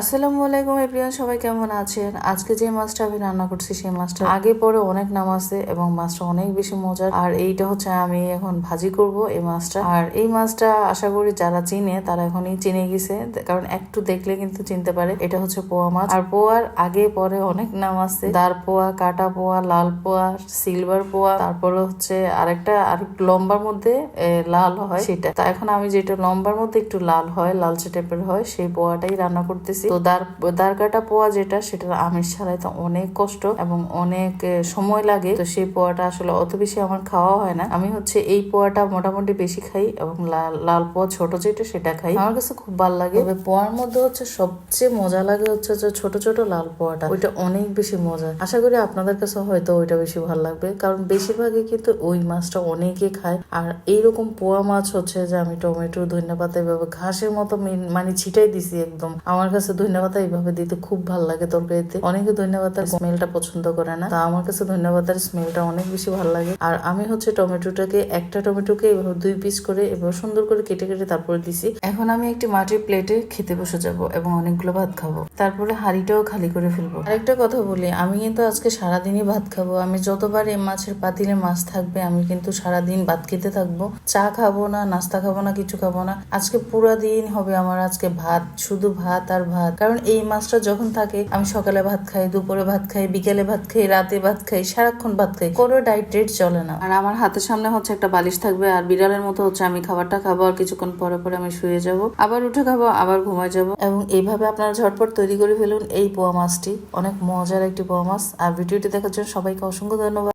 আসসালামু আলাইকুম এভরিওয়ান, সবাই কেমন আছেন? আজকে যে মাছটা আমি রান্না করছি, সেই মাছটা আগে পরে অনেক নাম আছে এবং মাছটা অনেক বেশি মজার। আর এইটা হচ্ছে আমি এখন ভাজি করব এই মাছটা। আর এই মাছটা আশা করি যারা চিনে, তারা এখনই চিনে গেছে। কারণ একটু দেখলে কিন্তু চিনতে পারে। এটা হচ্ছে পোয়া মাছ। আর পোয়ার আগে পরে অনেক নাম আছে। দার পোয়া, কাটা পোয়া, লাল পোয়া, সিলভার পোয়া, তারপরে হচ্ছে আরেকটা আরেকটু লম্বার মধ্যে লাল হয় সেটা। তা এখন আমি যেটা লম্বার মধ্যে একটু লাল হয়, লালচে টাইপের হয়, সেই পোয়াটাই রান্না করতেছি। তো দার কাটা পোয়া যেটা সেটা আমিষ ছাড়াই তো অনেক কষ্ট এবং অনেক সময় লাগে। তো সেই পোয়াটা আসলে অত বেশি আমার খাওয়া হয় না। আমি হচ্ছে এই পোয়াটা মোটামুটি বেশি খাই এবং লাল লাল পোয়া ছোট যেটা, সেটা খাই। আমার কাছে খুব ভালো লাগে। তবে পোয়ার মধ্যে হচ্ছে সবচেয়ে মজা লাগে হচ্ছে যে ছোট ছোট লাল পোয়াটা। ওইটা অনেক বেশি মজা। আশা করি আপনাদের কাছে হয়তো ওইটা বেশি ভালো লাগবে। কারণ বেশিরভাগই কিন্তু ওই মাছটা অনেকে খায়। আর এইরকম পোয়া মাছ হচ্ছে যে আমি টমেটো, ধনিয়া পাতা, এভাবে ঘাসের মতো মানে ছিটাই দিছি একদম। আমার কাছে ধনিয়া পাতা এইভাবে দিতে খুব ভালো লাগে তরকারিতে। অনেকে ধনিয়া পাতার স্মেলটা পছন্দ করে না। তা আমার কাছে ধনিয়া পাতার স্মেলটা অনেক বেশি ভালো লাগে। আর আমি হচ্ছে টমেটোটাকে, একটা টমেটোকে এভাবে দুই পিস করে এভাবে সুন্দর করে কেটে কেটে তারপরে দিছি। এখন আমি একটি মাটির প্লেটে খেতে বসে যাব এবং অনেকগুলো ভাত খাব। তারপরে হাঁড়িটাও খালি করে ফেলব। আরেকটা কথা বলি, আমি কিন্তু আজকে সারাদিনই ভাত খাব। আমি যতবার এই মাছের পাতিলে মাছ থাকবে, আমি কিন্তু সারাদিন ভাত খেতে থাকব। চা খাব না, নাস্তা খাব না, কিছু খাব না। আজকে পুরো দিন হবে আমার, আজকে ভাত, শুধু ভাত আর ভাত। কারণ এই মাছটা যখন থাকে আমি সকালে ভাত খাই দুপুরে ভাত খাই বিকেলে ভাত খাই রাতে ভাত খাই সারাক্ষণ ভাত খাই কোনো রেট চলে না। আর আমার হাতের সামনে হচ্ছে একটা বালিশ থাকবে আর বিড়ালের মতো হচ্ছে আমি খাবারটা খাব আর কিছুক্ষণ পরে পরে আমি শুয়ে যাব আবার উঠে খাব আবার ঘুমায় যাব। এবং এইভাবে আপনারা ঝটপট তৈরি করে ফেলুন এই পোয়া মাছটি। অনেক মজার একটি পোয়া মাছ। আর ভিডিওটি দেখার জন্য সবাইকে অসংখ্য ধন্যবাদ।